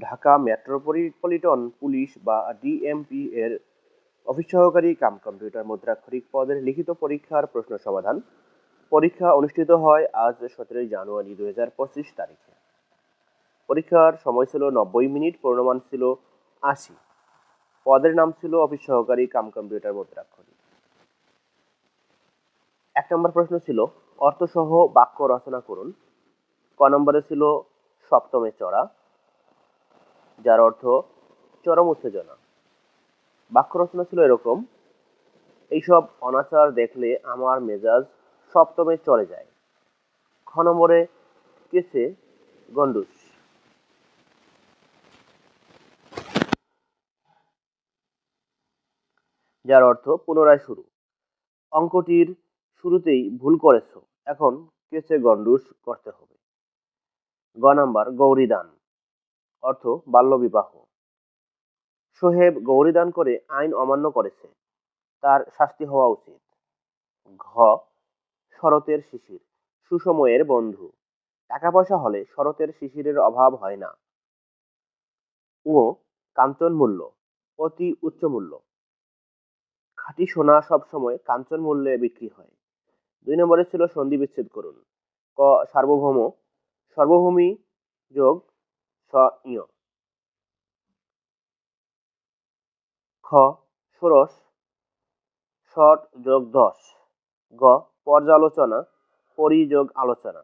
Dhaka metropolitan police বা DMP এর office সহকারী কাম কম্পিউটার মুদ্রাক্ষরিক পদের লিখিত পরীক্ষার প্রশ্ন সমাধান। পরীক্ষা অনুষ্ঠিত হয় আজ সতেরোই জানুয়ারি দুই হাজার পঁচিশ তারিখে। পরীক্ষার সময় ছিল নব্বই মিনিট পূর্ণমান ছিল আশি। পদের নাম ছিল অফিস সহকারী কাম কম্পিউটার মুদ্রাক্ষরিক। এক নম্বর প্রশ্ন ছিল, অর্থসহ বাক্য রচনা করুন। ক নম্বরে ছিল সপ্তমে চড়া। যার অর্থ চরম উত্তেজনা। বাক্য রচনা ছিল এরকম, এইসব অনাচার দেখলে আমার মেজাজ সপ্তমে চলে যায়। খ নম্বরে কেসে গন্ডুস যার অর্থ পুনরায় শুরু। অঙ্কটির শুরুতেই ভুল করেছ, এখন কেসে গন্ডুস করতে হবে। গ নাম্বার, গৌরীদান। অর্থ বাল্যবিবাহ। সোহেব গৌরীদান করে আইন অমান্য করেছে। তার শাস্তি হওয়া উচিত। ঘ. শরতের শিশির। সুসময়ের বন্ধু। টাকা পয়সা হলে শরতের শিশিরের অভাব হয় না। ও কাঞ্চন মূল্য। অতি উচ্চ মূল্য। খাঁটি সোনা সবসময় কাঞ্চন মূল্যে বিক্রি হয়। দুই নম্বরে ছিল সন্ধি বিচ্ছেদ করুন। ক. সার্বভৌম। সর্বভূমি যোগ ইয়। খ, ষোড়শ, ষট যোগ দশ। গ, পর্যালোচনা পরিযোগ আলোচনা।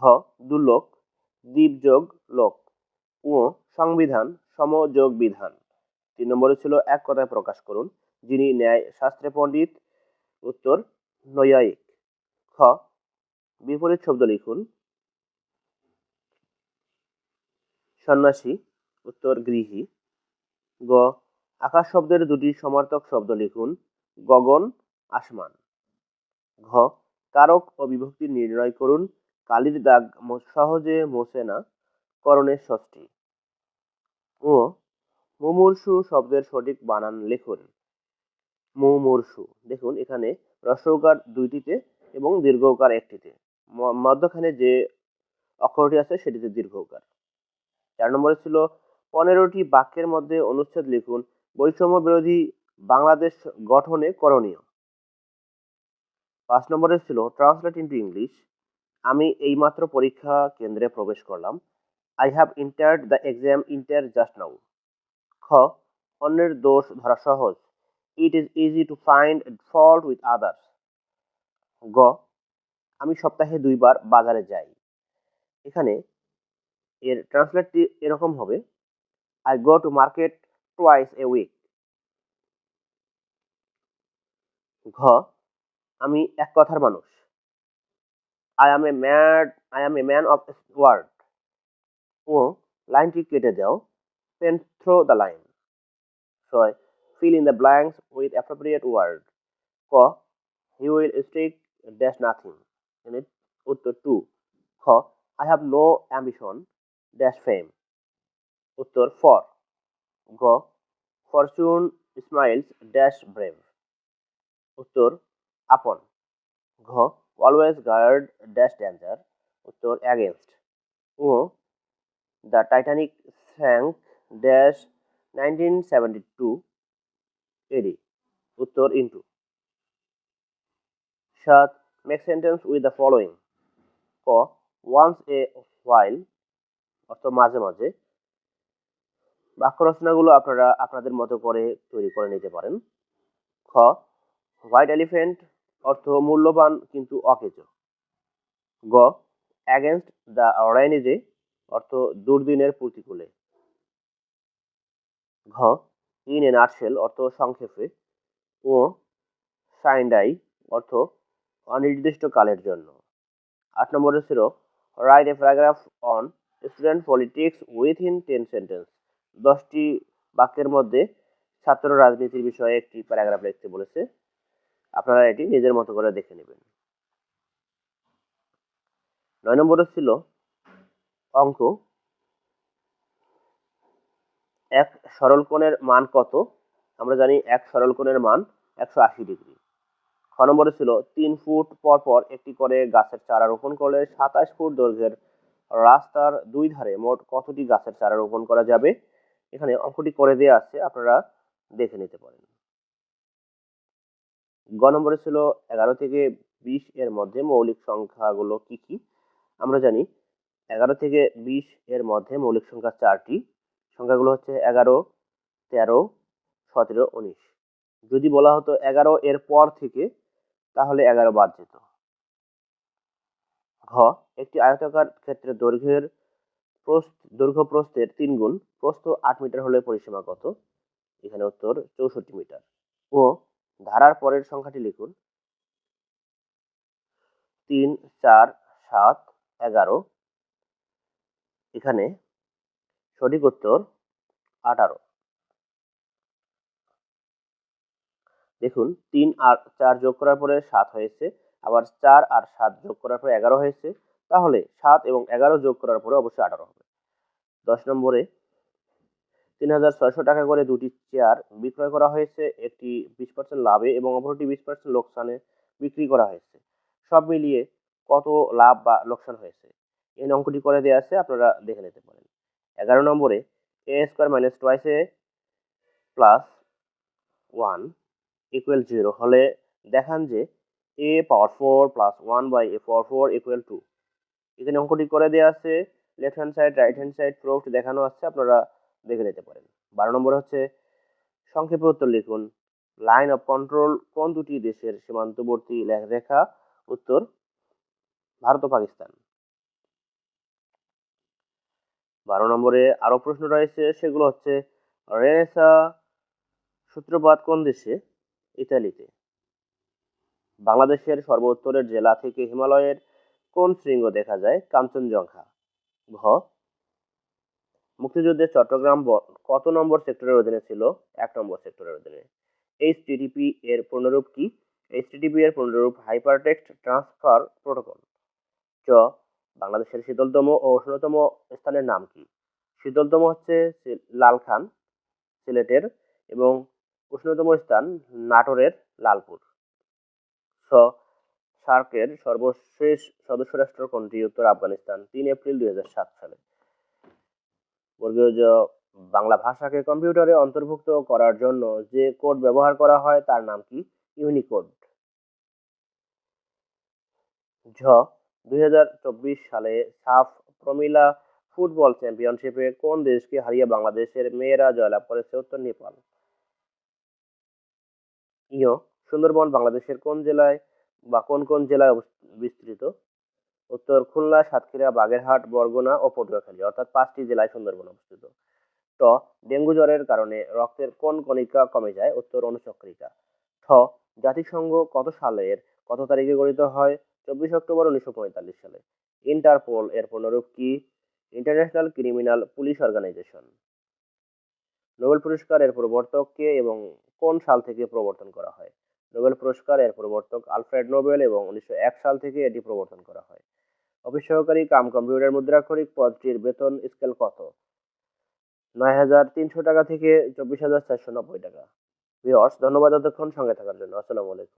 ঘ দুর্লোক দ্বীপ যোগ লোক। ও সংবিধান সমযোগ বিধান। তিন নম্বরে ছিল এক কথায় প্রকাশ করুন, যিনি ন্যায় শাস্ত্রে পণ্ডিত, উত্তর নৈয়ায়িক। খ, বিপরীত শব্দ লিখুন সন্ন্যাসী, উত্তর গৃহী। গ, আকাশ শব্দের দুটি সমার্থক শব্দ লিখুন, গগন, আসমান। ঘ, কারক ও বিভক্তি নির্ণয় করুন, কালির দাগ সহজে মোছে না, করণের ষষ্ঠী। ও মুমূর্ষু শব্দের সঠিক বানান লিখুন। মুমূর্ষু, দেখুন এখানে রস্বকার দুইটিতে এবং দীর্ঘকার একটিতে। মধ্যখানে যে অক্ষরটি আছে সেটিতে দীর্ঘকার চার নম্বরে ছিল পনেরোটি বাক্যের মধ্যে অনুচ্ছেদ লিখুন, বৈষম্য বিরোধী বাংলাদেশ গঠনে করণীয়। পাঁচ নম্বরে ছিল ট্রান্সলেট ইন্টু ইংলিশ আমি এইমাত্র পরীক্ষা কেন্দ্রে প্রবেশ করলাম I have entered the exam enter just now খ, অন্যের দোষ ধরা সহজ it is easy to find fault with others গ, আমি সপ্তাহে দুইবার বাজারে যাই, এখানে এর ট্রান্সলেটটি এরকম হবে I go to market twice a week ঘ, আমি এক কথার মানুষ। I am a mad I am a man of word ও লাইনটি কেটে দাও পেন থ্রো দ্য লাইন ছয় fill in the blanks with appropriate word ক he will stick dash nothing উত্তর টু খ I have no ambition dash fame উত্তর for গ fortune smiles dash brave উত্তর আপন ঘ অলওয়েজ গার্ড ড্যাশ ডেঞ্জার উত্তর against O the Titanic sank dash nineteen seventy two AD উত্তর into সাত make sentence with the following ক once a while অর্থ মাঝে মাঝে বাক্য রচনাগুলো আপনারা আপনাদের মতো করে তৈরি করে নিতে পারেন। খ হোয়াইট এলিফেন্ট অর্থ মূল্যবান কিন্তু অকেজ। গ অ্যাগেনস্ট দ্য অরাইনিজে অর্থ দুর্দিনের প্রতিকূলে। ঘ ইন এ নার্সেল অর্থ সংক্ষেপে। ও সাইন্ডাই অর্থ অনির্দিষ্টকালের জন্য। আট নম্বরে ছিল write a paragraph on student politics within ten sentence দশটি বাক্যের মধ্যে ছাত্র রাজনীতির বিষয়ে একটি প্যারাগ্রাফ লিখতে বলেছে। আপনারা এটি নিজের মতো করে দেখে নেবেন। নয় নম্বরে ছিল অঙ্ক। এক সরল কোণের মান কত? আমরা জানি এক সরল কোণের মান একশো আশি ডিগ্রি। খ নম্বরে ছিল তিন ফুট পর পর একটি করে গাছের চারা রোপণ করলে সাতাশ ফুট দৈর্ঘ্যের রাস্তার দুই ধারে মোট কতটি গাছের চারা রোপণ করা যাবে? এখানে অঙ্কটি করে দেওয়া আছে, আপনারা দেখে নিতে পারেন। গ নম্বরে ছিল এগারো থেকে বিশ এর মধ্যে মৌলিক সংখ্যাগুলো কি কি? আমরা জানি এগারো থেকে বিশ এর মধ্যে মৌলিক সংখ্যা চারটি। সংখ্যাগুলো হচ্ছে এগারো, তেরো, সতেরো, উনিশ। যদি বলা হতো এগারো এর পর থেকে, তাহলে এগারো বাদ যেত। ঘ, একটি আয়তাকার ক্ষেত্রে দৈর্ঘ্যের প্রস্থ, দৈর্ঘ্য প্রস্থের তিন গুণ, প্রস্থ আট মিটার হলে পরিসীমা কত? এখানে উত্তর চৌষট্টি মিটার। ও ধারার পরের সংখ্যাটি লিখুন। তিন, চার, সাত, এগারো। এখানে সঠিক উত্তর আঠারো। দেখুন, তিন আর চার যোগ করার পরে সাত হয়েছে। আবার চার আর সাত যোগ করার পরে এগারো হয়েছে, তাহলে সাত এবং এগারো যোগ করার পরে অবশ্যই আঠারো হবে। দশ নম্বরে তিন হাজার ছয়শো টাকা করে দুটি চেয়ার বিক্রয় করা হয়েছে, একটি বিশ পার্সেন্ট লাভে এবং অপরটি বিশ পার্সেন্ট লোকসানে বিক্রি করা হয়েছে। সব মিলিয়ে কত লাভ বা লোকসান হয়েছে? এই অঙ্কটি করে দেওয়া আছে, আপনারা দেখে নিতে পারেন। এগারো নম্বরে a square minus twice a plus one equal zero হলে দেখান যে a power four plus one by a power four equal to এখানে অঙ্কটি করে দেওয়া আছে। Left hand side right hand side proof দেখানো আছে, আপনারা দেখে নিতে পারেন। বারো নম্বর হচ্ছে সংক্ষেপে উত্তর লিখুন। লাইন অফ কন্ট্রোল কোন দুটি দেশের সীমান্তবর্তী রেখা? উত্তর, ভারত ও পাকিস্তান। বারো নম্বরে আরও প্রশ্ন রয়েছে, সেগুলো হচ্ছে রেনেসা সূত্রপাত কোন দেশে? ইতালিতে। বাংলাদেশের সর্বোত্তরের জেলা থেকে হিমালয়ের কোন শৃঙ্গ দেখা যায়? কাঞ্চনজঙ্ঘা। ঘ। মুক্তিযুদ্ধে চট্টগ্রাম কত নম্বর সেক্টরের অধীনে ছিল? এক নম্বর সেক্টরের অধীনে। এইচটিটিপি এর পূর্ণরূপ কি? এইচটিটিপি এর পূর্ণরূপ হাইপারটেক্সট ট্রান্সফার প্রোটোকল চ। বাংলাদেশের শীতলতম ও উষ্ণতম স্থানের নাম কি? শীতলতম হচ্ছে লালখান, সিলেটের এবং উষ্ণতম স্থান নাটোরের লালপুর। সার্কের সর্বশেষ সদস্য রাষ্ট্র কোনটি? উত্তর আফগানিস্তান, তিন এপ্রিল দুই হাজার সাত সালে। বর্গীয় জ, বাংলা ভাষাকে কম্পিউটারে অন্তর্ভুক্ত করার জন্য যে কোড ব্যবহার করা হয় তার নাম কি? ইউনিকোড। ঝ, দুই হাজার চব্বিশ সালে সাফ প্রমিলা ফুটবল চ্যাম্পিয়নশিপে কোন দেশকে হারিয়ে বাংলাদেশের মেয়েরা জয়লাভ করেছে? উত্তর নেপাল। ইয় সুন্দরবন বাংলাদেশের কোন জেলায় বা কোন কোন জেলায় বিস্তৃত? উত্তর খুলনা, সাতক্ষীরা, বাগেরহাট, বরগুনা ও পটুয়াখালী, অর্থাৎ পাঁচটি জেলায় সুন্দরবন অবস্থিত। ট, ডেঙ্গু জ্বরের কারণে রক্তের কোন কণিকা কমে যায়? উত্তর অনুচক্রিকা। ঠ, জাতিসংঘ কত সালের, কত তারিখে গঠিত হয়? চব্বিশ অক্টোবর উনিশশো পঁয়তাল্লিশ সালে। ইন্টারপোল এর পুনরূপ কি? International Criminal Police Organization. Nobel পুরস্কার এর প্রবর্তক কে এবং কোন সাল থেকে প্রবর্তন করা হয়? নোবেল পুরস্কার, এর প্রবর্তক আলফ্রেড নোবেল এবং উনিশশো এক সাল থেকে এটি প্রবর্তন করা হয়। অফিস সহকারী কাম কম্পিউটার মুদ্রাক্ষরিক পদটির বেতন স্কেল কত? নয় হাজার তিনশো টাকা থেকে চব্বিশ হাজার চারশো নব্বই টাকা। ধন্যবাদ এতক্ষণ সঙ্গে থাকার জন্য। আসসালামু আলাইকুম।